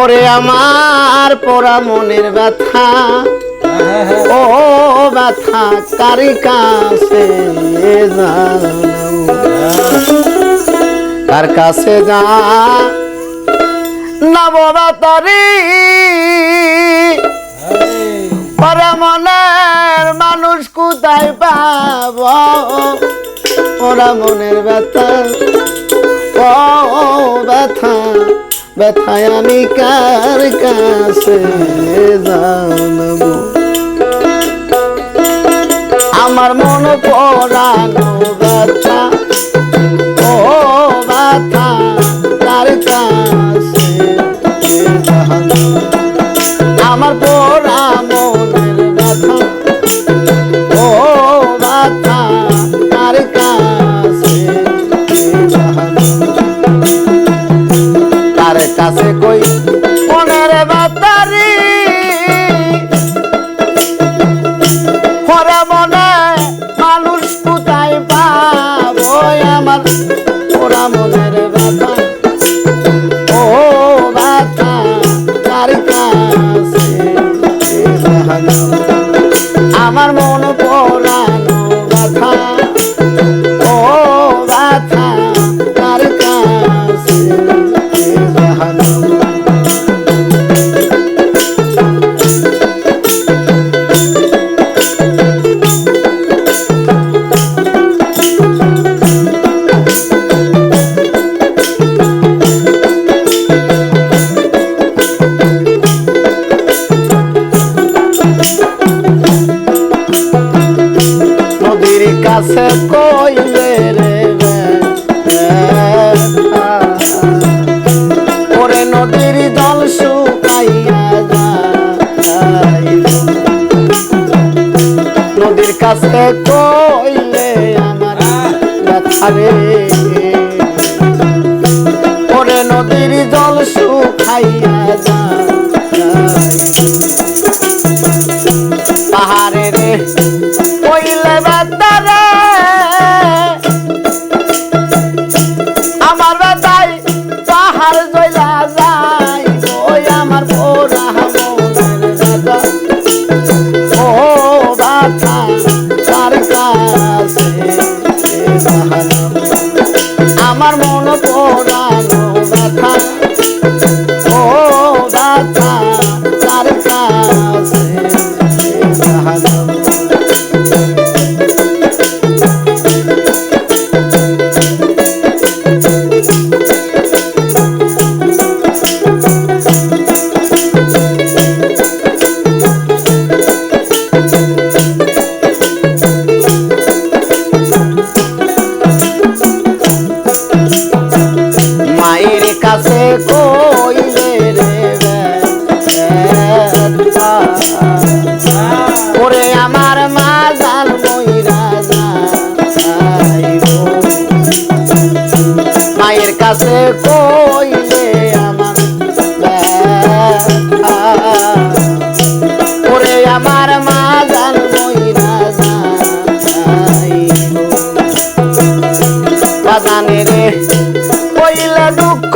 ওরে আমার পোড়া মনের ব্যথা। ও ব্যথা, কারি কাছে কার কাছে যা? নবতারি পরমনের মানুষ কোথায় পাব? পরমনের ব্যথা, ও ব্যথা। ব্যথায় আমি কার কাছে জানব? আমার মন পড়ানো ব্যথা ও ব্যথা কার কাছে কাছে কই? মনের ভালো কাছে কইলে আমার ব্যথারে পরে নদীর জল শুকাইয়া যায়। কইলে আমার ওরে আমার মা জান মইরা জানে রে দুঃখ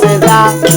Africa.